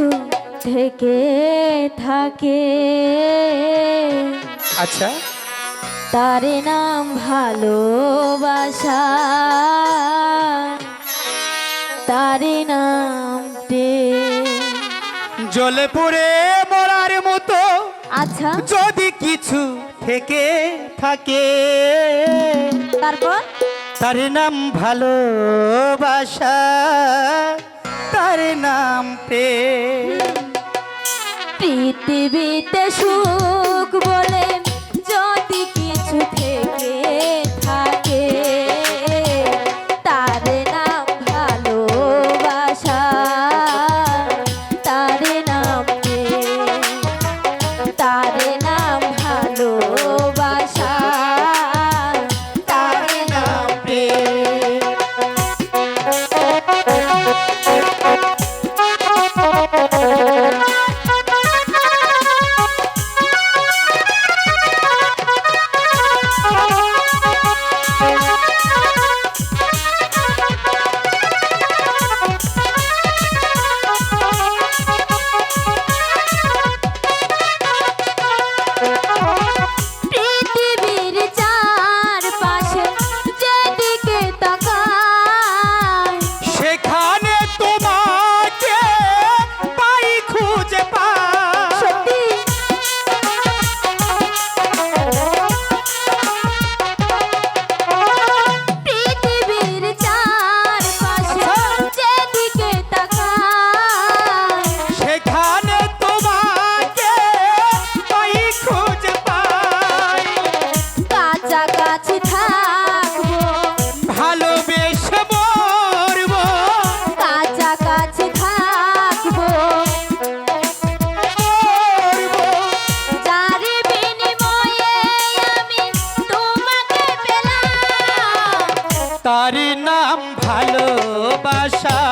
কিছু থেকে থাকে। আচ্ছা। তার নাম ভালোবাসা। তার নাম। জলে পড়ে মরার মতো আচ্ছা। যদি কিছু থেকে থাকে। তারপর? তার নাম ভালোবাসা। তার নাম প্রেম। পৃথিবীতে সুখ বলে তার নাম ভালোবাসা।